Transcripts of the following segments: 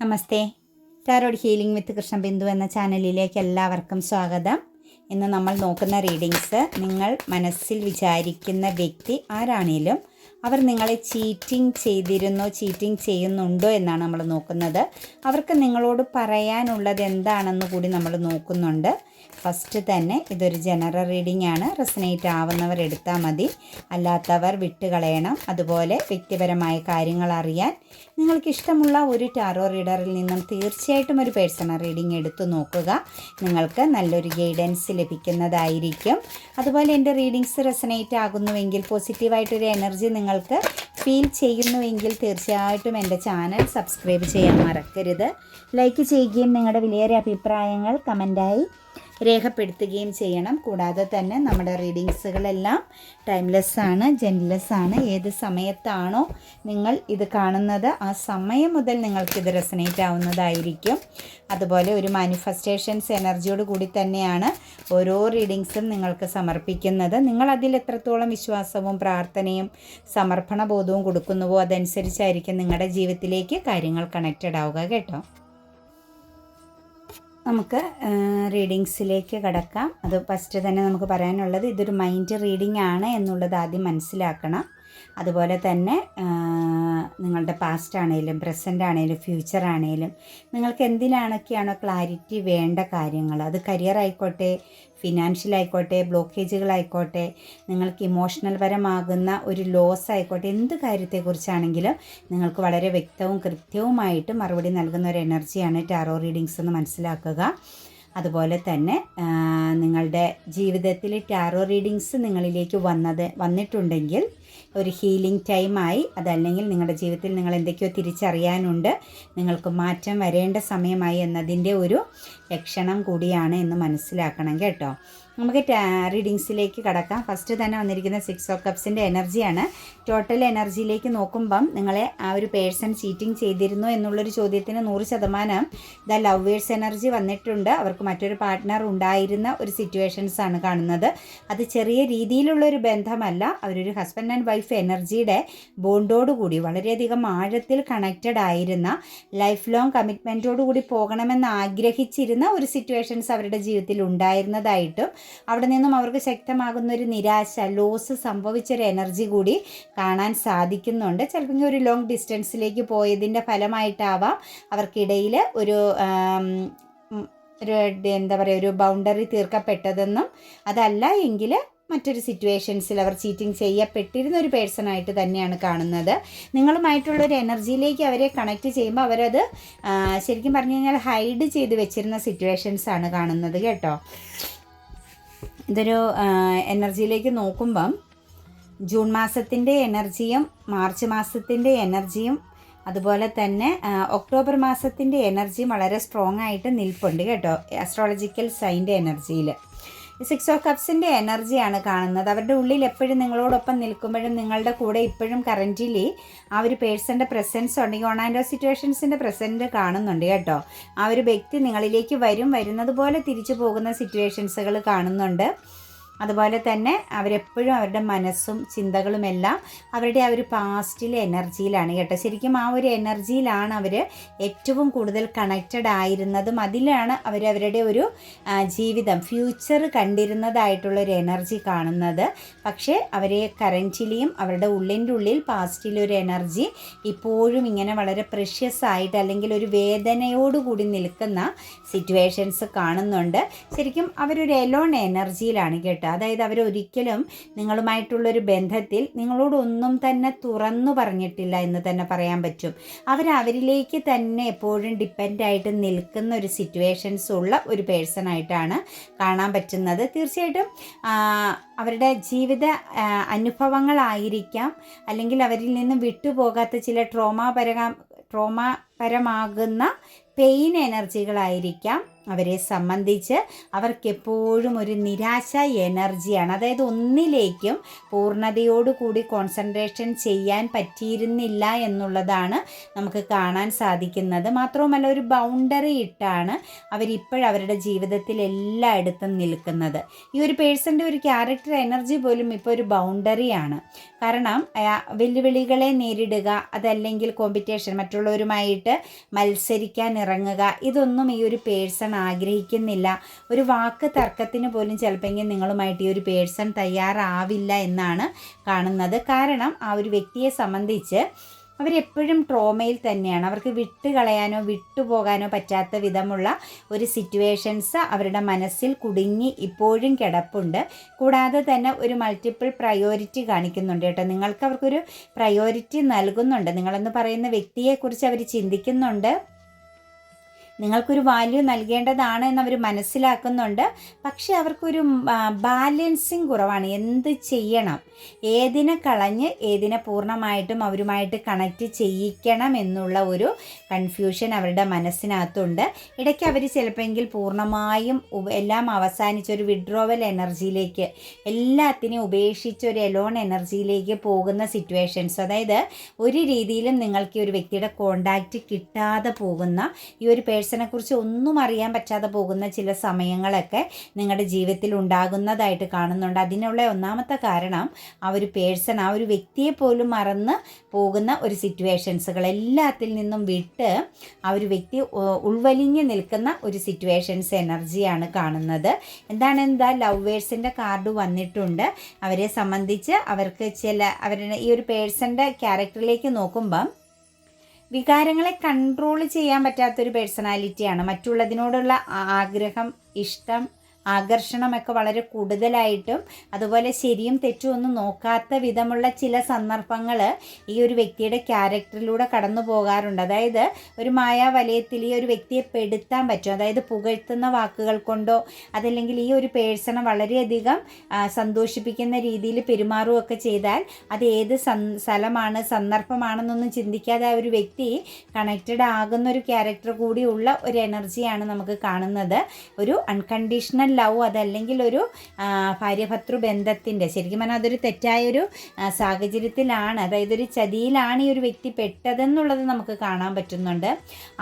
Namaste. Tarot healing with Krishnabindu എന്ന ചാനലിലേക്ക് എല്ലാവർക്കും സ്വാഗതം. ഇന്ന് നമ്മൾ നോക്കുന്ന റീഡിങ്സ് നിങ്ങൾ മനസ്സിൽ വിചാരിക്കുന്ന വ്യക്തി ആരാണേലും അവർ നിങ്ങളെ ചീറ്റിംഗ് ചെയ്തിരുന്നോ ചീറ്റിംഗ് ചെയ്യുന്നുണ്ടോ എന്നാണ് നമ്മൾ നോക്കുന്നത്. അവർക്ക് നിങ്ങളോട് പറയാനുള്ളത് എന്താണെന്ന് കൂടി നമ്മൾ നോക്കുന്നുണ്ട്. ഫസ്റ്റ് തന്നെ ഇതൊരു ജനറൽ റീഡിംഗ് ആണ്. റെസനേറ്റ് ആവുന്നവർ എടുത്താൽ മതി. അല്ലാത്തവർ വിട്ടുകളയണം അതുപോലെ വ്യക്തിപരമായ കാര്യങ്ങൾ അറിയാൻ. നിങ്ങൾക്ക് ഇഷ്ടമുള്ള ഒരു ടാറോ റീഡറിൽ നിന്നും തീർച്ചയായിട്ടും ഒരു പേഴ്സണൽ റീഡിംഗ് എടുത്തു നോക്കുക. നിങ്ങൾക്ക് നല്ലൊരു ഗൈഡൻസ് ലഭിക്കുന്നതായിരിക്കും. അതുപോലെ എന്റെ റീഡിങ്സ് റെസനേറ്റ് ആകുന്നുവെങ്കിൽ പോസിറ്റീവായിട്ടൊരു എനർജി നിങ്ങൾക്ക് ഫീൽ ചെയ്യുന്നുവെങ്കിൽ തീർച്ചയായിട്ടും എന്റെ ചാനൽ സബ്സ്ക്രൈബ് ചെയ്യാൻ മറക്കരുത്. ലൈക്ക് ചെയ്യുകയും നിങ്ങളുടെ വിലയേറിയ അഭിപ്രായങ്ങൾ കമന്റായി രേഖപ്പെടുത്തുകയും ചെയ്യണം. കൂടാതെ തന്നെ നമ്മുടെ റീഡിങ്സുകളെല്ലാം ടൈംലെസ് ആണ് ജെൻലെസ് ആണ്. ഏത് സമയത്താണോ നിങ്ങൾ ഇത് കാണുന്നത് ആ സമയം മുതൽ നിങ്ങൾക്കിത് റെസനേറ്റ് ആവുന്നതായിരിക്കും. അതുപോലെ ഒരു മാനിഫെസ്റ്റേഷൻസ് എനർജിയോട് കൂടി തന്നെയാണ് ഓരോ റീഡിങ്സും നിങ്ങൾക്ക് സമർപ്പിക്കുന്നത്. നിങ്ങൾ അതിൽ എത്രത്തോളം വിശ്വാസവും പ്രാർത്ഥനയും സമർപ്പണ ബോധവും കൊടുക്കുന്നുവോ അതനുസരിച്ചായിരിക്കും നിങ്ങളുടെ ജീവിതത്തിലേക്ക് കാര്യങ്ങൾ കണക്റ്റഡ് ആവുക കേട്ടോ. നമുക്ക് റീഡിങ്സിലേക്ക് കടക്കാം. അത് ഫസ്റ്റ് തന്നെ നമുക്ക് പറയാനുള്ളത് ഇതൊരു മൈൻഡ് റീഡിംഗ് ആണ് എന്നുള്ളത് ആദ്യം മനസ്സിലാക്കണം. അതുപോലെ തന്നെ നിങ്ങളുടെ പാസ്റ്റ് ആണെങ്കിലും പ്രസന്റ് ആണെങ്കിലും ഫ്യൂച്ചർ ആണെങ്കിലും നിങ്ങൾക്ക് എന്തിനാണൊക്കെയാണോ ക്ലാരിറ്റി വേണ്ട കാര്യങ്ങൾ. അത് കരിയർ ആയിക്കോട്ടെ ഫിനാൻഷ്യൽ ആയിക്കോട്ടെ ബ്ലോക്കേജുകളായിക്കോട്ടെ നിങ്ങൾക്ക് ഇമോഷണൽ പരമാകുന്ന ഒരു ലോസ് ആയിക്കോട്ടെ എന്ത് കാര്യത്തെക്കുറിച്ചാണെങ്കിലും നിങ്ങൾക്ക് വളരെ വ്യക്തവും കൃത്യവുമായിട്ട് മറുപടി നൽകുന്ന ഒരു എനർജിയാണ് ടാറോ റീഡിങ്സ് എന്ന് മനസ്സിലാക്കുക. അതുപോലെ തന്നെ നിങ്ങളുടെ ജീവിതത്തിൽ ടാറോ റീഡിങ്സ് നിങ്ങളിലേക്ക് വന്നത് വന്നിട്ടുണ്ടെങ്കിൽ ഒരു ഹീലിംഗ് ടൈമായി അതല്ലെങ്കിൽ നിങ്ങളുടെ ജീവിതത്തിൽ നിങ്ങൾ എന്തൊക്കെയോ തിരിച്ചറിയാനുണ്ട്. നിങ്ങൾക്ക് മാറ്റം വരേണ്ട സമയമായി എന്നതിന്റെ ഒരു ലക്ഷണം കൂടിയാണ് എന്ന് മനസ്സിലാക്കണം കേട്ടോ. നമുക്ക് റീഡിങ്സിലേക്ക് കടക്കാം. ഫസ്റ്റ് തന്നെ വന്നിരിക്കുന്ന സിക്സ് ഓ കപ്സിന്റെ എനർജിയാണ് ടോട്ടൽ എനർജിയിലേക്ക് നോക്കുമ്പം നിങ്ങളെ ആ ഒരു പേഴ്സൺ ചീറ്റിംഗ് ചെയ്തിരുന്നു എന്നുള്ളൊരു ചോദ്യത്തിന് നൂറ് ശതമാനം ദ ലവേഴ്സ് എനർജി വന്നിട്ടുണ്ട്. അവർക്ക് മറ്റൊരു പാർട്ട്ണർ ഉണ്ടായിരുന്ന ഒരു സിറ്റുവേഷൻസ് ആണ് കാണുന്നത്. അത് ചെറിയ രീതിയിലുള്ള ഒരു ബന്ധമല്ല. അവരൊരു ഹസ്ബൻഡ് ആൻഡ് വൈഫ് എനർജിയുടെ ബോണ്ടോടുകൂടി വളരെയധികം ആഴത്തിൽ കണക്റ്റഡ് ആയിരുന്ന ലൈഫ് ലോങ് കമ്മിറ്റ്മെന്റോടുകൂടി പോകണമെന്ന് ആഗ്രഹിച്ചിരുന്ന ഒരു സിറ്റുവേഷൻസ് അവരുടെ ജീവിതത്തിൽ ഉണ്ടായിരുന്നതായിട്ടും അവിടെ നിന്നും അവർക്ക് ശക്തമാകുന്ന ഒരു നിരാശ ലോസ് സംഭവിച്ചൊരു എനർജി കൂടി കാണാൻ സാധിക്കുന്നുണ്ട്. ചിലപ്പോൾ ഒരു ലോങ് ഡിസ്റ്റൻസിലേക്ക് പോയതിന്റെ ഫലമായിട്ടാവാം അവർക്കിടയിൽ ഒരു ഒരു എന്താ പറയുക ഒരു ബൗണ്ടറി തീർക്കപ്പെട്ടതെന്നും അതല്ല എങ്കിൽ മറ്റൊരു സിറ്റുവേഷൻസിൽ അവർ ചീറ്റിംഗ് ചെയ്യപ്പെട്ടിരുന്ന ഒരു പേഴ്സണായിട്ട് തന്നെയാണ് കാണുന്നത്. നിങ്ങളുമായിട്ടുള്ള ഒരു എനർജിയിലേക്ക് അവരെ കണക്ട് ചെയ്യുമ്പോൾ അവരത് ശരിക്കും പറഞ്ഞു കഴിഞ്ഞാൽ ഹൈഡ് ചെയ്ത് വെച്ചിരുന്ന സിറ്റുവേഷൻസ് ആണ് കാണുന്നത് കേട്ടോ. ഇതൊരു എനർജിയിലേക്ക് നോക്കുമ്പം ജൂൺ മാസത്തിന്റെ എനർജിയും മാർച്ച് മാസത്തിന്റെ എനർജിയും അതുപോലെ തന്നെ ഒക്ടോബർ മാസത്തിന്റെ എനർജിയും വളരെ സ്ട്രോങ് ആയിട്ട് നിൽപ്പുണ്ട് കേട്ടോ അസ്ട്രോളജിക്കൽ സൈന്റെ എനർജിയിൽ. സിക്സ് ഓഫ് കപ്സിന്റെ എനർജിയാണ് കാണുന്നത്. അവരുടെ ഉള്ളിൽ എപ്പോഴും നിങ്ങളോടൊപ്പം നിൽക്കുമ്പോഴും നിങ്ങളുടെ കൂടെ ഇപ്പോഴും കറന്റിലി ആ ഒരു പേഴ്സന്റെ പ്രസൻസ് ഉണ്ടെങ്കിൽ ഓൺ ആൻഡ് ഓഫ് സിറ്റുവേഷൻസിന്റെ പ്രസന്റ് കാണുന്നുണ്ട് കേട്ടോ. ആ ഒരു വ്യക്തി നിങ്ങളിലേക്ക് വരും വരുന്നത് പോലെ തിരിച്ചു പോകുന്ന സിറ്റുവേഷൻസുകൾ കാണുന്നുണ്ട്. അതുപോലെ തന്നെ അവരെപ്പോഴും അവരുടെ മനസ്സും ചിന്തകളുമെല്ലാം അവരുടെ ആ ഒരു പാസ്റ്റിലെ എനർജിയിലാണ് കേട്ടോ. ശരിക്കും ആ ഒരു എനർജിയിലാണ് അവർ ഏറ്റവും കൂടുതൽ കണക്റ്റഡ് ആയിരുന്നതും അതിലാണ് അവർ അവരുടെ ഒരു ജീവിതം ഫ്യൂച്ചർ കണ്ടിരുന്നതായിട്ടുള്ള ഒരു എനർജി കാണുന്നത്. പക്ഷേ അവരെ കറന്റിലെയും അവരുടെ ഉള്ളിന്റെ ഉള്ളിൽ പാസ്റ്റിലെ ഒരു എനർജി ഇപ്പോഴും ഇങ്ങനെ വളരെ പ്രഷ്യസ് ആയിട്ട് അല്ലെങ്കിൽ ഒരു വേദനയോടുകൂടി നിൽക്കുന്ന സിറ്റുവേഷൻസ് കാണുന്നുണ്ട്. ശരിക്കും അവരൊരു എലോൺ എനർജിയിലാണ് കേട്ടോ. അതായത് അവരൊരിക്കലും നിങ്ങളുമായിട്ടുള്ളൊരു ബന്ധത്തിൽ നിങ്ങളോടൊന്നും തന്നെ തുറന്നു പറഞ്ഞിട്ടില്ല എന്ന് തന്നെ പറയാൻ പറ്റും. അവർ അവരിലേക്ക് തന്നെ എപ്പോഴും ഡിപ്പെൻഡായിട്ട് നിൽക്കുന്ന ഒരു സിറ്റുവേഷൻസ് ഉള്ള ഒരു പേഴ്സൺ ആയിട്ടാണ് കാണാൻ പറ്റുന്നത്. തീർച്ചയായിട്ടും അവരുടെ ജീവിത അനുഭവങ്ങളായിരിക്കാം. അല്ലെങ്കിൽ അവരിൽ നിന്ന് വിട്ടുപോകാത്ത ചില ട്രോമാപരക ട്രോമാപരമാകുന്ന പെയിൻ എനർജികളായിരിക്കാം അവരെ സംബന്ധിച്ച് അവർക്കെപ്പോഴും ഒരു നിരാശ എനർജിയാണ് അതായത് ഒന്നിലേക്കും പൂർണതയോടുകൂടി കോൺസെൻട്രേഷൻ ചെയ്യാൻ പറ്റിയിരുന്നില്ല എന്നുള്ളതാണ് നമുക്ക് കാണാൻ സാധിക്കുന്നത്. മാത്രവുമല്ല ഒരു ബൗണ്ടറി ഇട്ടാണ് അവരിപ്പോഴവരുടെ ജീവിതത്തിൽ എല്ലായിടത്തും നിൽക്കുന്നത്. ഈ ഒരു പേഴ്സന്റെ ഒരു ക്യാരക്ടർ എനർജി പോലും ഇപ്പോൾ ഒരു ബൗണ്ടറിയാണ് കാരണം വെല്ലുവിളികളെ നേരിടുക അതല്ലെങ്കിൽ കോമ്പറ്റീഷൻ മറ്റുള്ളവരുമായിട്ട് മത്സരിക്കാൻ ഇറങ്ങുക ഇതൊന്നും ഈ ഒരു പേഴ്സൺ ആഗ്രഹിക്കുന്നില്ല. ഒരു വാക്ക് തർക്കത്തിന് പോലും ചിലപ്പോൾ നിങ്ങളുമായിട്ട് ഈ ഒരു പേഴ്സൺ തയ്യാറാവില്ല എന്നാണ് കാണുന്നത്. കാരണം ആ ഒരു വ്യക്തിയെ സംബന്ധിച്ച് അവരെപ്പോഴും ട്രോമയിൽ തന്നെയാണ്. അവർക്ക് വിട്ടുകളയാനോ വിട്ടുപോകാനോ പറ്റാത്ത വിധമുള്ള ഒരു സിറ്റുവേഷൻസ് അവരുടെ മനസ്സിൽ കുടുങ്ങി ഇപ്പോഴും കിടപ്പുണ്ട്. കൂടാതെ തന്നെ ഒരു മൾട്ടിപ്പിൾ പ്രയോറിറ്റി കാണിക്കുന്നുണ്ട് കേട്ടോ. നിങ്ങൾക്ക് അവർക്കൊരു പ്രയോറിറ്റി നൽകുന്നുണ്ട്. നിങ്ങളെന്ന് പറയുന്ന വ്യക്തിയെക്കുറിച്ച് അവർ ചിന്തിക്കുന്നുണ്ട്. നിങ്ങൾക്കൊരു വാല്യൂ നൽകേണ്ടതാണ് എന്നവർ മനസ്സിലാക്കുന്നുണ്ട്. പക്ഷെ അവർക്കൊരു ബാലൻസിങ് കുറവാണ്. എന്ത് ചെയ്യണം? ഏതിനെ കളഞ്ഞ് ഏതിനെ പൂർണമായിട്ടും അവരുമായിട്ട് കണക്റ്റ് ചെയ്യിക്കണം എന്നുള്ള ഒരു കൺഫ്യൂഷൻ അവരുടെ മനസ്സിനകത്തുണ്ട്. ഇടയ്ക്ക് അവർ ചിലപ്പോഴെങ്കിൽ പൂർണമായും എല്ലാം അവസാനിച്ചൊരു വിഡ്രോവൽ എനർജിയിലേക്ക് എല്ലാത്തിനെയും ഉപേക്ഷിച്ച് ഒരു എലോൺ എനർജിയിലേക്ക് പോകുന്ന സിറ്റുവേഷൻസ് അതായത് ഒരു രീതിയിലും നിങ്ങൾക്ക് ഒരു വ്യക്തിയുടെ കോണ്ടാക്റ്റ് കിട്ടാതെ പോകുന്ന ഈ ഒരു പേഴ്സണെ കുറിച്ച് ഒന്നും അറിയാൻ പറ്റാതെ പോകുന്ന ചില സമയങ്ങളൊക്കെ നിങ്ങളുടെ ജീവിതത്തിൽ ഉണ്ടാകുന്നതായിട്ട് കാണുന്നുണ്ട്. അതിനുള്ള ഒന്നാമത്തെ കാരണം ആ ഒരു പേഴ്സൺ ആ ഒരു വ്യക്തിയെ പോലും മറന്ന് പോകുന്ന ഒരു സിറ്റുവേഷൻസുകൾ എല്ലാത്തിൽ നിന്നും വിട്ട് ആ ഒരു വ്യക്തി ഉൾവലിഞ്ഞ് നിൽക്കുന്ന ഒരു സിറ്റുവേഷൻസ് എനർജിയാണ് കാണുന്നത്. എന്താണ് എന്താ ലവേഴ്സിന്റെ കാർഡ് വന്നിട്ടുണ്ട്. അവരെ സംബന്ധിച്ച് അവർക്ക് ചില അവരുടെ ഈ ഒരു പേഴ്സന്റെ ക്യാരക്ടറിലേക്ക് നോക്കുമ്പം വികാരങ്ങളെ കൺട്രോൾ ചെയ്യാൻ പറ്റാത്തൊരു പേഴ്സണാലിറ്റിയാണ് മറ്റുള്ളതിനോടുള്ള ആഗ്രഹം ഇഷ്ടം ആകർഷണമൊക്കെ വളരെ കൂടുതലായിട്ടും അതുപോലെ ശരിയും തെറ്റും ഒന്നും നോക്കാത്ത വിധമുള്ള ചില സന്ദർഭങ്ങൾ ഈ ഒരു വ്യക്തിയുടെ ക്യാരക്ടറിലൂടെ കടന്നു പോകാറുണ്ട്. അതായത് ഒരു മായാവലയത്തിൽ ഈ ഒരു വ്യക്തിയെ പെടുത്താൻ പറ്റും. അതായത് പുകഴ്ത്തുന്ന വാക്കുകൾ കൊണ്ടോ അതല്ലെങ്കിൽ ഈ ഒരു പേഴ്സണെ വളരെയധികം സന്തോഷിപ്പിക്കുന്ന രീതിയിൽ പെരുമാറുകയൊക്കെ ചെയ്താൽ അത് ഏത് സ്ഥലമാണ് സന്ദർഭമാണെന്നൊന്നും ചിന്തിക്കാതെ ആ ഒരു വ്യക്തി കണക്റ്റഡ് ആകുന്ന ഒരു ക്യാരക്ടർ കൂടിയുള്ള ഒരു എനർജിയാണ് നമുക്ക് കാണുന്നത്. ഒരു അൺകണ്ടീഷണൽ ലവ് അതല്ലെങ്കിൽ ഒരു ഭാര്യഭർത്തൃ ബന്ധത്തിന്റെ ശരിക്കും പറഞ്ഞാൽ അതൊരു തെറ്റായൊരു സാഹചര്യത്തിലാണ്. അതായത് ഒരു ചതിയിലാണ് ഈ ഒരു വ്യക്തി പെട്ടതെന്നുള്ളത് നമുക്ക് കാണാൻ പറ്റുന്നുണ്ട്.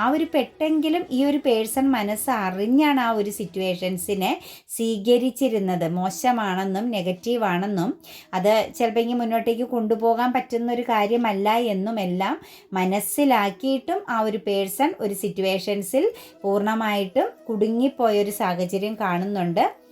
ആ ഒരു പെട്ടെങ്കിലും ഈ ഒരു പേഴ്സൺ മനസ്സ് അറിഞ്ഞാണ് ആ ഒരു സിറ്റുവേഷൻസിനെ സ്വീകരിച്ചിരുന്നത്. മോശമാണെന്നും നെഗറ്റീവാണെന്നും. അത് ചിലപ്പോൾ മുന്നോട്ടേക്ക് കൊണ്ടുപോകാൻ പറ്റുന്ന ഒരു കാര്യമല്ല എന്നും എല്ലാം മനസ്സിലാക്കിയിട്ടും ആ ഒരു പേഴ്സൺ ഒരു സിറ്റുവേഷൻസിൽ പൂർണമായിട്ടും കുടുങ്ങിപ്പോയൊരു സാഹചര്യം കാണുന്നുണ്ട്. കാണുന്നുണ്ട്.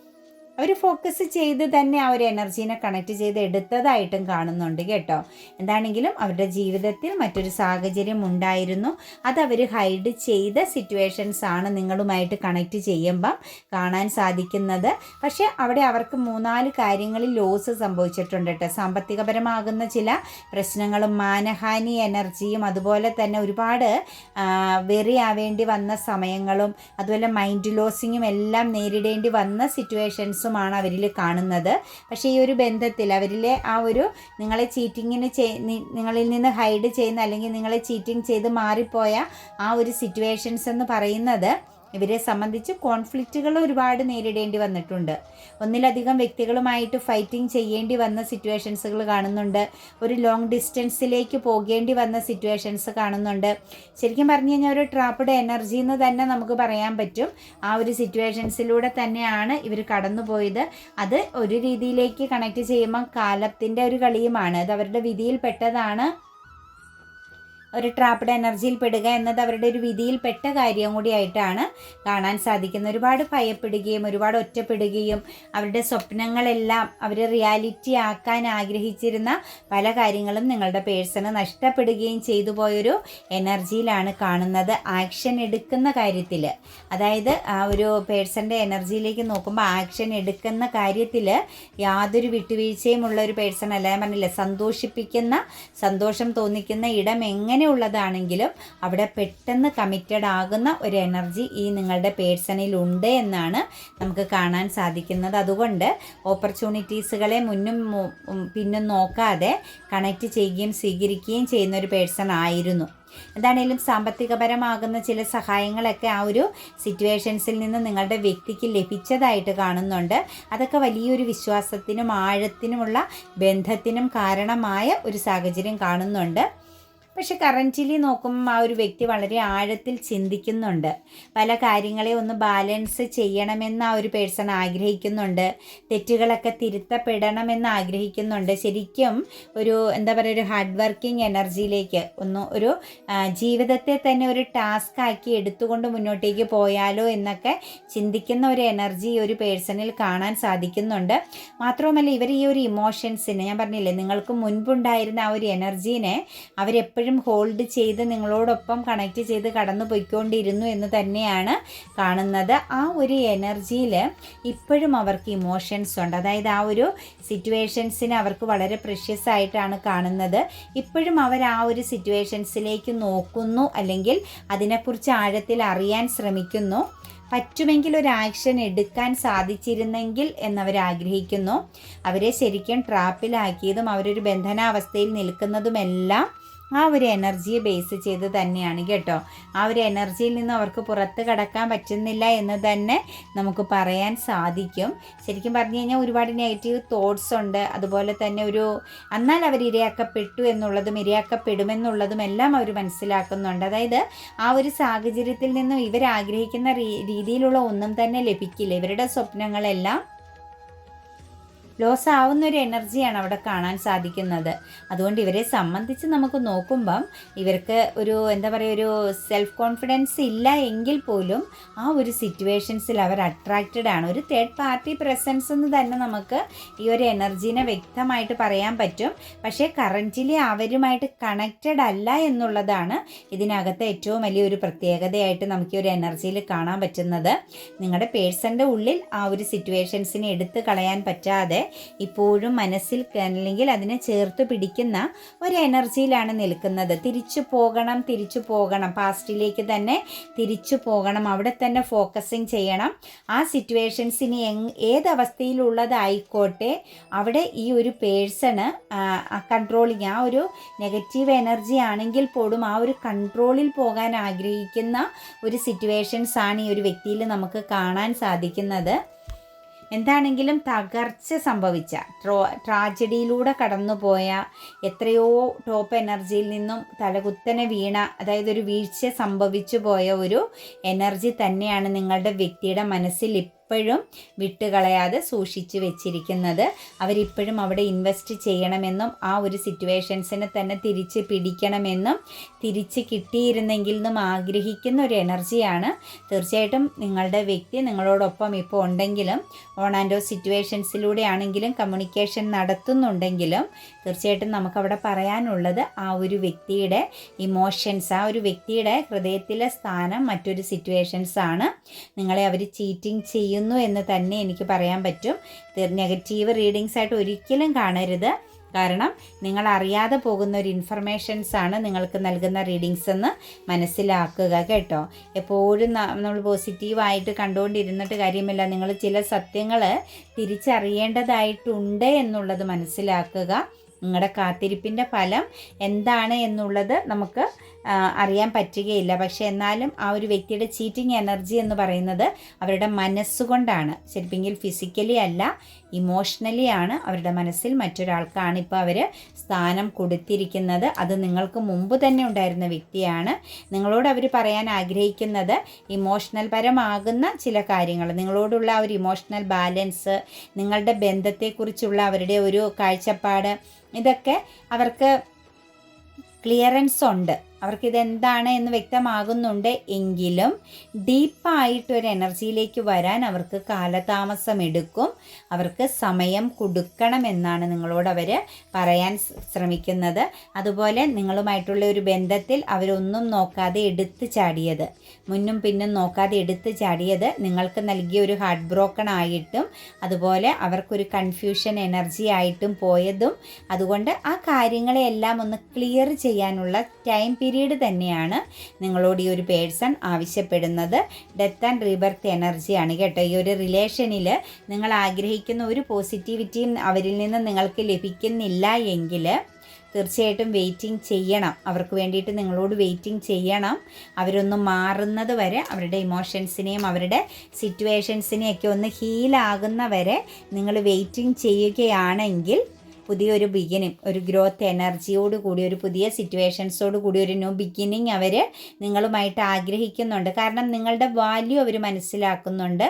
അവർ ഫോക്കസ് ചെയ്ത് തന്നെ ആ ഒരു എനർജീനെ കണക്ട് ചെയ്ത് എടുത്തതായിട്ടും കാണുന്നുണ്ട് കേട്ടോ. എന്താണെങ്കിലും അവരുടെ ജീവിതത്തിൽ മറ്റൊരു സാഹചര്യം ഉണ്ടായിരുന്നു. അതവർ ഹൈഡ് ചെയ്ത സിറ്റുവേഷൻസ് ആണ് നിങ്ങളുമായിട്ട് കണക്ട് ചെയ്യുമ്പം കാണാൻ സാധിക്കുന്നത്. പക്ഷേ അവിടെ അവർക്ക് മൂന്നാൽ കാര്യങ്ങളിൽ ലോസ് സംഭവിച്ചിട്ടുണ്ട് കേട്ടോ. സാമ്പത്തികപരമാകുന്ന ചില പ്രശ്നങ്ങളും മാനഹാനി എനർജിയും അതുപോലെ തന്നെ ഒരുപാട് വെറി ആവേണ്ടി വന്ന സമയങ്ങളും അതുപോലെ മൈൻഡ് ലോസിങ്ങും എല്ലാം നേരിടേണ്ടി വന്ന സിറ്റുവേഷൻസ് യൂസുമാണ് അവരിൽ കാണുന്നത്. പക്ഷേ ഈ ഒരു ബന്ധത്തിൽ അവരിലെ ആ ഒരു നിങ്ങളെ ചീറ്റിങ്ങിന് നിങ്ങളിൽ നിന്ന് ഹൈഡ് ചെയ്യുന്ന അല്ലെങ്കിൽ നിങ്ങളെ ചീറ്റിംഗ് ചെയ്ത് മാറിപ്പോയ ആ ഒരു സിറ്റുവേഷൻസ് എന്ന് പറയുന്നത് ഇവരെ സംബന്ധിച്ച് കോൺഫ്ലിക്റ്റുകൾ ഒരുപാട് നേരിടേണ്ടി വന്നിട്ടുണ്ട്. ഒന്നിലധികം വ്യക്തികളുമായിട്ട് ഫൈറ്റിംഗ് ചെയ്യേണ്ടി വന്ന സിറ്റുവേഷൻസുകൾ കാണുന്നുണ്ട്. ഒരു ലോങ് ഡിസ്റ്റൻസിലേക്ക് പോകേണ്ടി വന്ന സിറ്റുവേഷൻസ് കാണുന്നുണ്ട്. ശരിക്കും പറഞ്ഞു കഴിഞ്ഞാൽ ഒരു ട്രാപ്പഡ് എനർജി എന്ന് തന്നെ നമുക്ക് പറയാൻ പറ്റും. ആ ഒരു സിറ്റുവേഷൻസിലൂടെ തന്നെയാണ് ഇവർ കടന്നുപോയത്. അത് ഒരു രീതിയിലേക്ക് കണക്ട് ചെയ്യുമ്പോൾ കാലത്തിന്റെ ഒരു കളിയുമാണ്. അത് അവരുടെ വിധിയിൽപ്പെട്ടതാണ് ഒരു ട്രാപ്ഡ് എനർജിയിൽ പെടുക എന്നത് അവരുടെ ഒരു വിധിയിൽപ്പെട്ട കാര്യം കൂടിയായിട്ടാണ് കാണാൻ സാധിക്കുന്നത്. ഒരുപാട് ഭയപ്പെടുകയും ഒരുപാട് ഒറ്റപ്പെടുകയും അവരുടെ സ്വപ്നങ്ങളെല്ലാം അവർ റിയാലിറ്റി ആക്കാൻ ആഗ്രഹിച്ചിരുന്ന പല കാര്യങ്ങളും നിങ്ങളുടെ പേഴ്സണ് നഷ്ടപ്പെടുകയും ചെയ്തു പോയൊരു എനർജിയിലാണ് കാണുന്നത്. ആക്ഷൻ എടുക്കുന്ന കാര്യത്തിൽ അതായത് ആ ഒരു പേഴ്സന്റെ എനർജിയിലേക്ക് നോക്കുമ്പോൾ ആക്ഷൻ എടുക്കുന്ന കാര്യത്തിൽ യാതൊരു വിട്ടുവീഴ്ചയും ഉള്ള ഒരു പേഴ്സൺ അല്ല. ഞാൻ പറഞ്ഞില്ല സന്തോഷിപ്പിക്കുന്ന സന്തോഷം തോന്നിക്കുന്ന ഇടം എങ്ങനെ ഉള്ളതാണെങ്കിലും അവിടെ പെട്ടെന്ന് കമ്മിറ്റഡ് ആകുന്ന ഒരു എനർജി ഈ നിങ്ങളുടെ പേഴ്സണിൽ ഉണ്ട് എന്നാണ് നമുക്ക് കാണാൻ സാധിക്കുന്നത്. അതുകൊണ്ട് ഓപ്പർച്യൂണിറ്റീസുകളെ മുന്നും പിന്നും നോക്കാതെ കണക്റ്റ് ചെയ്യുകയും സ്വീകരിക്കുകയും ചെയ്യുന്ന ഒരു പേഴ്സൺ ആയിരുന്നു. എന്താണേലും സാമ്പത്തികപരമാകുന്ന ചില സഹായങ്ങളൊക്കെ ആ ഒരു സിറ്റുവേഷൻസിൽ നിന്ന് നിങ്ങളുടെ വ്യക്തിക്ക് ലഭിച്ചതായിട്ട് കാണുന്നുണ്ട്. അതൊക്കെ വലിയൊരു വിശ്വാസത്തിനും ആഴത്തിനുമുള്ള ബന്ധത്തിനും കാരണമായ ഒരു സാഹചര്യം കാണുന്നുണ്ട്. പക്ഷെ കറന്റിലി നോക്കുമ്പോൾ ആ ഒരു വ്യക്തി വളരെ ആഴത്തിൽ ചിന്തിക്കുന്നുണ്ട്. പല കാര്യങ്ങളെ ഒന്ന് ബാലൻസ് ചെയ്യണമെന്ന് ആ ഒരു പേഴ്സൺ ആഗ്രഹിക്കുന്നുണ്ട്. തെറ്റുകളൊക്കെ തിരുത്തപ്പെടണമെന്ന് ആഗ്രഹിക്കുന്നുണ്ട്. ശരിക്കും ഒരു എന്താ പറയുക ഒരു ഹാർഡ് വർക്കിംഗ് എനർജിയിലേക്ക് ഒന്ന് ഒരു ജീവിതത്തെ തന്നെ ഒരു ടാസ്ക് ആക്കി എടുത്തുകൊണ്ട് മുന്നോട്ടേക്ക് പോയാലോ എന്നൊക്കെ ചിന്തിക്കുന്ന ഒരു എനർജി ഒരു പേഴ്സണിൽ കാണാൻ സാധിക്കുന്നുണ്ട്. മാത്രവുമല്ല ഇവർ ഈ ഒരു ഇമോഷൻസിനെ ഞാൻ പറഞ്ഞില്ലേ നിങ്ങൾക്ക് മുൻപുണ്ടായിരുന്ന ആ ഒരു എനർജീനെ അവരെപ്പോഴും ഹോൾഡ് ചെയ്ത് നിങ്ങളോടൊപ്പം കണക്ട് ചെയ്ത് കടന്നു പോയിക്കൊണ്ടിരുന്നു എന്ന് തന്നെയാണ് കാണുന്നത്. ആ ഒരു എനർജിയിൽ ഇപ്പോഴും അവർക്ക് ഇമോഷൻസ് ഉണ്ട്. അതായത് ആ ഒരു സിറ്റുവേഷൻസിനെ അവർക്ക് വളരെ പ്രഷ്യസ് ആയിട്ടാണ് കാണുന്നത്. ഇപ്പോഴും അവർ ആ ഒരു സിറ്റുവേഷൻസിലേക്ക് നോക്കുന്നു അല്ലെങ്കിൽ അതിനെക്കുറിച്ച് ആഴത്തിൽ അറിയാൻ ശ്രമിക്കുന്നു. പറ്റുമെങ്കിൽ ഒരു ആക്ഷൻ എടുക്കാൻ സാധിച്ചിരുന്നെങ്കിൽ എന്നവർ ആഗ്രഹിക്കുന്നു. അവരെ ശരിക്കും ട്രാപ്പിലാക്കിയതും അവരൊരു ബന്ധനാവസ്ഥയിൽ നിൽക്കുന്നതുമെല്ലാം ആ ഒരു എനർജിയെ ബേസ് ചെയ്ത് തന്നെയാണ് കേട്ടോ. ആ ഒരു എനർജിയിൽ നിന്ന് അവർക്ക് പുറത്ത് കടക്കാൻ പറ്റുന്നില്ല എന്ന് തന്നെ നമുക്ക് പറയാൻ സാധിക്കും. ശരിക്കും പറഞ്ഞു കഴിഞ്ഞാൽ ഒരുപാട് നെഗറ്റീവ് തോട്ട്സ് ഉണ്ട്. അതുപോലെ തന്നെ ഒരു എന്നാൽ അവർ ഇരയാക്കപ്പെട്ടു എന്നുള്ളതും ഇരയാക്കപ്പെടുമെന്നുള്ളതും എല്ലാം അവർ മനസ്സിലാക്കുന്നുണ്ട്. അതായത് ആ ഒരു സാഹചര്യത്തിൽ നിന്നും ഇവർ ആഗ്രഹിക്കുന്ന രീതിയിലുള്ള ഒന്നും തന്നെ ലഭിക്കില്ല. ഇവരുടെ സ്വപ്നങ്ങളെല്ലാം ലോസ് ആവുന്ന ഒരു എനർജിയാണ് അവിടെ കാണാൻ സാധിക്കുന്നത്. അതുകൊണ്ട് ഇവരെ സംബന്ധിച്ച് നമുക്ക് നോക്കുമ്പം ഇവർക്ക് ഒരു എന്താ പറയുക ഒരു സെൽഫ് കോൺഫിഡൻസ് ഇല്ല എങ്കിൽ പോലും ആ ഒരു സിറ്റുവേഷൻസിൽ അവർ അട്രാക്റ്റഡ് ആണ്. ഒരു തേർഡ് പാർട്ടി പ്രസൻസ് എന്ന് തന്നെ നമുക്ക് ഈ ഒരു എനർജീനെ വ്യക്തമായിട്ട് പറയാൻ പറ്റും. പക്ഷേ കറന്റിലി അവരുമായിട്ട് കണക്റ്റഡ് അല്ല എന്നുള്ളതാണ് ഇതിനകത്തെ ഏറ്റവും വലിയൊരു പ്രത്യേകതയായിട്ട് നമുക്ക് ഈ ഒരു എനർജിയിൽ കാണാൻ പറ്റുന്നത്. നിങ്ങളുടെ പേഴ്സന്റെ ഉള്ളിൽ ആ ഒരു സിറ്റുവേഷൻസിനെ എടുത്തു കളയാൻ പറ്റാതെ ഇപ്പോഴും മനസ്സിൽ അല്ലെങ്കിൽ അതിനെ ചേർത്ത് പിടിക്കുന്ന ഒരു എനർജിയിലാണ് നിൽക്കുന്നത്. തിരിച്ചു പോകണം തിരിച്ചു പോകണം. പാസ്റ്റിലേക്ക് തന്നെ തിരിച്ചു പോകണം. അവിടെ തന്നെ ഫോക്കസിങ് ചെയ്യണം. ആ സിറ്റുവേഷൻസിന് എങ് ഏത് അവസ്ഥയിലുള്ളതായിക്കോട്ടെ അവിടെ ഈ ഒരു പേഴ്സണ് കൺട്രോളിങ് ആ ഒരു നെഗറ്റീവ് എനർജി ആണെങ്കിൽ പോലും ആ ഒരു കൺട്രോളിൽ പോകാൻ ആഗ്രഹിക്കുന്ന ഒരു സിറ്റുവേഷൻസ് ആണ് ഈ ഒരു വ്യക്തിയിൽ നമുക്ക് കാണാൻ സാധിക്കുന്നത്. എന്താണെങ്കിലും തകർച്ച സംഭവിച്ച ട്രോ ട്രാജഡിയിലൂടെ കടന്നുപോയ എത്രയോ ടോപ്പ് എനർജിയിൽ നിന്നും തലകുത്തനെ വീണ അതായത് ഒരു വീഴ്ച സംഭവിച്ചു പോയ ഒരു എനർജി തന്നെയാണ് നിങ്ങളുടെ വ്യക്തിയുടെ മനസ്സിൽ ഇപ്പോഴും വിട്ടുകളയാതെ സൂക്ഷിച്ചു വെച്ചിരിക്കുന്നത്. അവരിപ്പോഴും അവിടെ ഇൻവെസ്റ്റ് ചെയ്യണമെന്നും ആ ഒരു സിറ്റുവേഷൻസിനെ തന്നെ തിരിച്ച് പിടിക്കണമെന്നും തിരിച്ച് കിട്ടിയിരുന്നെങ്കിൽ എന്നും ആഗ്രഹിക്കുന്ന ഒരു എനർജിയാണ് തീർച്ചയായിട്ടും നിങ്ങളുടെ വ്യക്തി നിങ്ങളോടൊപ്പം ഇപ്പോൾ ഉണ്ടെങ്കിലും ഓൺ ആൻഡ് ഓഫ് സിറ്റുവേഷൻസിലൂടെ ആണെങ്കിലും കമ്മ്യൂണിക്കേഷൻ നടത്തുന്നുണ്ടെങ്കിലും തീർച്ചയായിട്ടും നമുക്കവിടെ പറയാനുള്ളത് ആ ഒരു വ്യക്തിയുടെ ഇമോഷൻസ് ആ ഒരു വ്യക്തിയുടെ ഹൃദയത്തിലെ സ്ഥാനം മറ്റൊരു സിറ്റുവേഷൻസ് ആണ്. നിങ്ങളെ അവർ ചീറ്റിംഗ് ചെയ്യുന്നു എന്ന് തന്നെ എനിക്ക് പറയാൻ പറ്റും. നെഗറ്റീവ് റീഡിങ്സ് ആയിട്ട് ഒരിക്കലും കാണരുത്. കാരണം നിങ്ങൾ അറിയാതെ പോകുന്ന ഒരു ഇൻഫർമേഷൻസ് ആണ് നിങ്ങൾക്ക് നൽകുന്ന റീഡിങ്സ് എന്ന് മനസ്സിലാക്കുക കേട്ടോ. എപ്പോഴും നമ്മൾ പോസിറ്റീവായിട്ട് കണ്ടുകൊണ്ടിരുന്നിട്ട് കാര്യമില്ല. നിങ്ങൾ ചില സത്യങ്ങൾ തിരിച്ചറിയേണ്ടതായിട്ടുണ്ട് എന്നുള്ളത് മനസ്സിലാക്കുക. നിങ്ങളുടെ കാത്തിരിപ്പിന്റെ ഫലം എന്താണ് എന്നുള്ളത് നമുക്ക് അറിയാൻ പറ്റുകയില്ല. പക്ഷേ എന്നാലും ആ ഒരു വ്യക്തിയുടെ ചീറ്റിംഗ് എനർജി എന്ന് പറയുന്നത് അവരുടെ മനസ്സുകൊണ്ടാണ്. ശരിപ്പെങ്കിൽ ഫിസിക്കലി അല്ല ഇമോഷണലി ആണ് അവരുടെ മനസ്സിൽ മറ്റൊരാൾക്കാണ് ഇപ്പോൾ അവർ സ്ഥാനം കൊടുത്തിരിക്കുന്നത്. അത് നിങ്ങൾക്ക് മുമ്പ് തന്നെ ഉണ്ടായിരുന്ന വ്യക്തിയാണ്. നിങ്ങളോട് അവർ പറയാൻ ആഗ്രഹിക്കുന്നത് ഇമോഷണൽ പരമാകുന്ന ചില കാര്യങ്ങൾ. നിങ്ങളോടുള്ള ഒരു ഇമോഷണൽ ബാലൻസ് നിങ്ങളുടെ ബന്ധത്തെക്കുറിച്ചുള്ള അവരുടെ ഒരു കാഴ്ചപ്പാട് ഇതൊക്കെ അവർക്ക് ക്ലിയറൻസ് ഉണ്ട്. അവർക്ക് ഇതെന്താണ് എന്ന് വ്യക്തമാകുന്നുണ്ട് എങ്കിലും ഡീപ്പായിട്ടൊരു എനർജിയിലേക്ക് വരാൻ അവർക്ക് കാലതാമസം എടുക്കും. അവർക്ക് സമയം കൊടുക്കണമെന്നാണ് നിങ്ങളോട് അവർ പറയാൻ ശ്രമിക്കുന്നത്. അതുപോലെ നിങ്ങളുമായിട്ടുള്ള ഒരു ബന്ധത്തിൽ അവരൊന്നും നോക്കാതെ എടുത്തു ചാടിയത്. മുന്നും പിന്നും നോക്കാതെ എടുത്തു ചാടിയത് നിങ്ങൾക്ക് നൽകിയ ഒരു ഹാർട്ട് ബ്രോക്കൺ ആയിട്ടും അതുപോലെ അവർക്കൊരു കൺഫ്യൂഷൻ എനർജി ആയിട്ടും പോയതും. അതുകൊണ്ട് ആ കാര്യങ്ങളെല്ലാം ഒന്ന് ക്ലിയർ ചെയ്യാനുള്ള ടൈം പീരീഡ് തന്നെയാണ് നിങ്ങളോട് ഈ ഒരു പേഴ്സൺ ആവശ്യപ്പെടുന്നത്. ഡെത്ത് ആൻഡ് റീബർത്ത് എനർജിയാണ് കേട്ടോ. ഈ ഒരു റിലേഷനിൽ നിങ്ങൾ ആഗ്രഹിക്കുന്ന ഒരു പോസിറ്റിവിറ്റിയും അവരിൽ നിന്ന് നിങ്ങൾക്ക് ലഭിക്കുന്നില്ല എങ്കിൽ തീർച്ചയായിട്ടും വെയിറ്റിംഗ് ചെയ്യണം. അവർക്ക് വേണ്ടിയിട്ട് നിങ്ങളോട് വെയിറ്റിംഗ് ചെയ്യണം. അവരൊന്ന് മാറുന്നത് വരെ അവരുടെ ഇമോഷൻസിനെയും അവരുടെ സിറ്റുവേഷൻസിനെയൊക്കെ ഒന്ന് ഹീലാകുന്ന വരെ നിങ്ങൾ വെയിറ്റിംഗ് ചെയ്യുകയാണെങ്കിൽ പുതിയൊരു ബിഗിനിങ് ഒരു ഗ്രോത്ത് എനർജിയോട് കൂടി ഒരു പുതിയ സിറ്റുവേഷൻസോട് കൂടി ഒരു ന്യൂ ബിഗിനിങ് അവർ നിങ്ങളുമായിട്ട് ആഗ്രഹിക്കുന്നുണ്ട്. കാരണം നിങ്ങളുടെ വാല്യൂ അവർ മനസ്സിലാക്കുന്നുണ്ട്.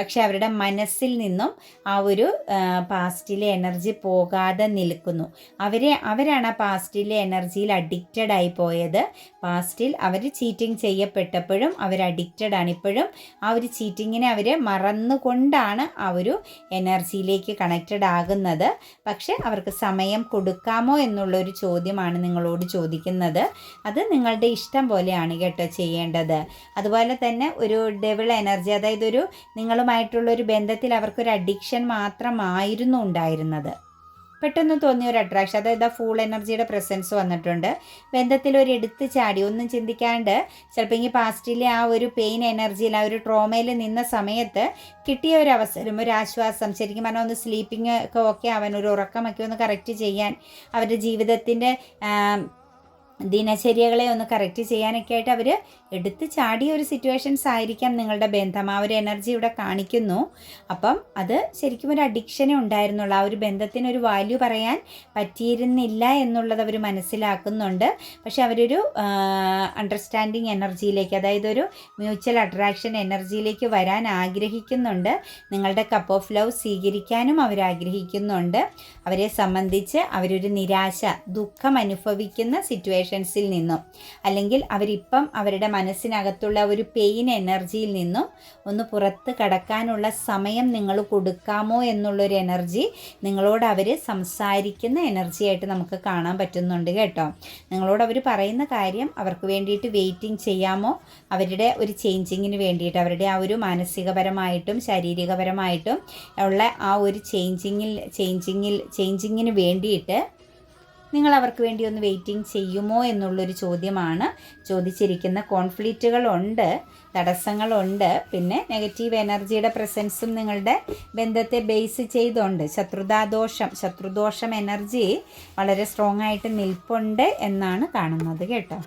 പക്ഷെ അവരുടെ മനസ്സിൽ നിന്നും ആ ഒരു പാസ്റ്റിലെ എനർജി പോകാതെ നിൽക്കുന്നു. അവരെ അവരാണ് ആ പാസ്റ്റിലെ എനർജിയിൽ അഡിക്റ്റഡ് ആയി പോയത്. പാസ്റ്റിൽ അവർ ചീറ്റിംഗ് ചെയ്യപ്പെട്ടപ്പോഴും അവർ അഡിക്റ്റഡ് ആണ്. ഇപ്പോഴും ആ ഒരു ചീറ്റിങ്ങിനെ അവർ മറന്നുകൊണ്ടാണ് ആ ഒരു എനർജിയിലേക്ക് കണക്റ്റഡ് ആകുന്നത്. പക്ഷെ അവർക്ക് സമയം കൊടുക്കാമോ എന്നുള്ളൊരു ചോദ്യമാണ് നിങ്ങളോട് ചോദിക്കുന്നത്. അത് നിങ്ങളുടെ ഇഷ്ടം പോലെയാണ് കേട്ടോ ചെയ്യേണ്ടത്. അതുപോലെ തന്നെ ഒരു ഡെവിൾ എനർജി അതായത് ഒരു നിങ്ങളുമായിട്ടുള്ള ഒരു ബന്ധത്തിൽ അവർക്കൊരു അഡിക്ഷൻ മാത്രമായിരുന്നു ഉണ്ടായിരുന്നത്. പെട്ടെന്ന് തോന്നിയ ഒരു അട്രാക്ഷൻ അതായത് ഫൂൾ എനർജിയുടെ പ്രസൻസ് വന്നിട്ടുണ്ട്. ബന്ധത്തിൽ ഒരു എടുത്ത് ചാടി ഒന്നും ചിന്തിക്കാണ്ട് ചിലപ്പോൾ ഈ പാസ്റ്റിലെ ആ ഒരു പെയിൻ എനർജിയിൽ ആ ഒരു ട്രോമയിൽ നിന്ന സമയത്ത് കിട്ടിയ ഒരു അവസരം ഒരു ആശ്വാസം ശരിക്കും പറഞ്ഞാൽ ഒന്ന് സ്ലീപ്പിംഗ് ഒക്കെ ഓക്കെ അവൻ ഒരു ഉറക്കമൊക്കെ ഒന്ന് കറക്റ്റ് ചെയ്യാൻ അവരുടെ ജീവിതത്തിന്റെ ദിനചര്യകളെ ഒന്ന് കറക്റ്റ് ചെയ്യാനൊക്കെ ആയിട്ട് അവർ എടുത്ത് ചാടിയ ഒരു സിറ്റുവേഷൻസ് ആയിരിക്കാം നിങ്ങളുടെ ബന്ധം. ആ ഒരു എനർജി ഇവിടെ കാണിക്കുന്നു. അപ്പം അത് ശരിക്കും ഒരു അഡിക്ഷനെ ഉണ്ടായിരുന്നുള്ളൂ. ആ ഒരു ബന്ധത്തിന് ഒരു വാല്യൂ പറയാൻ പറ്റിയിരുന്നില്ല എന്നുള്ളത് അവർ മനസ്സിലാക്കുന്നുണ്ട്. പക്ഷെ അവരൊരു അണ്ടർസ്റ്റാൻഡിങ് എനർജിയിലേക്ക് അതായത് ഒരു മ്യൂച്വൽ അട്രാക്ഷൻ എനർജിയിലേക്ക് വരാൻ ആഗ്രഹിക്കുന്നുണ്ട്. നിങ്ങളുടെ കപ്പ് ഓഫ് ലവ് സ്വീകരിക്കാനും അവർ ആഗ്രഹിക്കുന്നുണ്ട്. അവരെ സംബന്ധിച്ച് അവരൊരു നിരാശ ദുഃഖം അനുഭവിക്കുന്ന സിറ്റുവേഷൻസിൽ നിന്നും അല്ലെങ്കിൽ അവരിപ്പം അവരുടെ മനസ്സിനകത്തുള്ള ഒരു പെയിൻ എനർജിയിൽ നിന്നും ഒന്ന് പുറത്ത് കടക്കാനുള്ള സമയം നിങ്ങൾ കൊടുക്കാമോ എന്നുള്ളൊരു എനർജി നിങ്ങളോട് അവർ സംസാരിക്കുന്ന എനർജിയായിട്ട് നമുക്ക് കാണാൻ പറ്റുന്നുണ്ട് കേട്ടോ. നിങ്ങളോട് അവർ പറയുന്ന കാര്യം അവർക്ക് വേണ്ടിയിട്ട് വെയിറ്റിംഗ് ചെയ്യാമോ? അവരുടെ ഒരു ചേഞ്ചിങ്ങിന് വേണ്ടിയിട്ട് അവരുടെ ആ ഒരു മാനസികപരമായിട്ടും ശാരീരികപരമായിട്ടും ഉള്ള ആ ഒരു ചേഞ്ചിങ്ങിൽ ചേഞ്ചിങ്ങിൽ ചേഞ്ചിങ്ങിന് വേണ്ടിയിട്ട് നിങ്ങൾ അവർക്ക് വേണ്ടി ഒന്ന് വെയിറ്റിംഗ് ചെയ്യുമോ എന്നുള്ളൊരു ചോദ്യമാണ്. ചോദിച്ചിരിക്കുന്ന കോൺഫ്ലിക്റ്റുകളുണ്ട് തടസ്സങ്ങളുണ്ട് പിന്നെ നെഗറ്റീവ് എനർജിയുടെ പ്രസൻസും നിങ്ങളുടെ ബന്ധത്തെ ബേസ് ചെയ്തുകൊണ്ട് ശത്രുതാദോഷം ശത്രുദോഷം എനർജി വളരെ സ്ട്രോങ് ആയിട്ട് നിൽപ്പുണ്ട് എന്നാണ് കാണുന്നത് കേട്ടോ.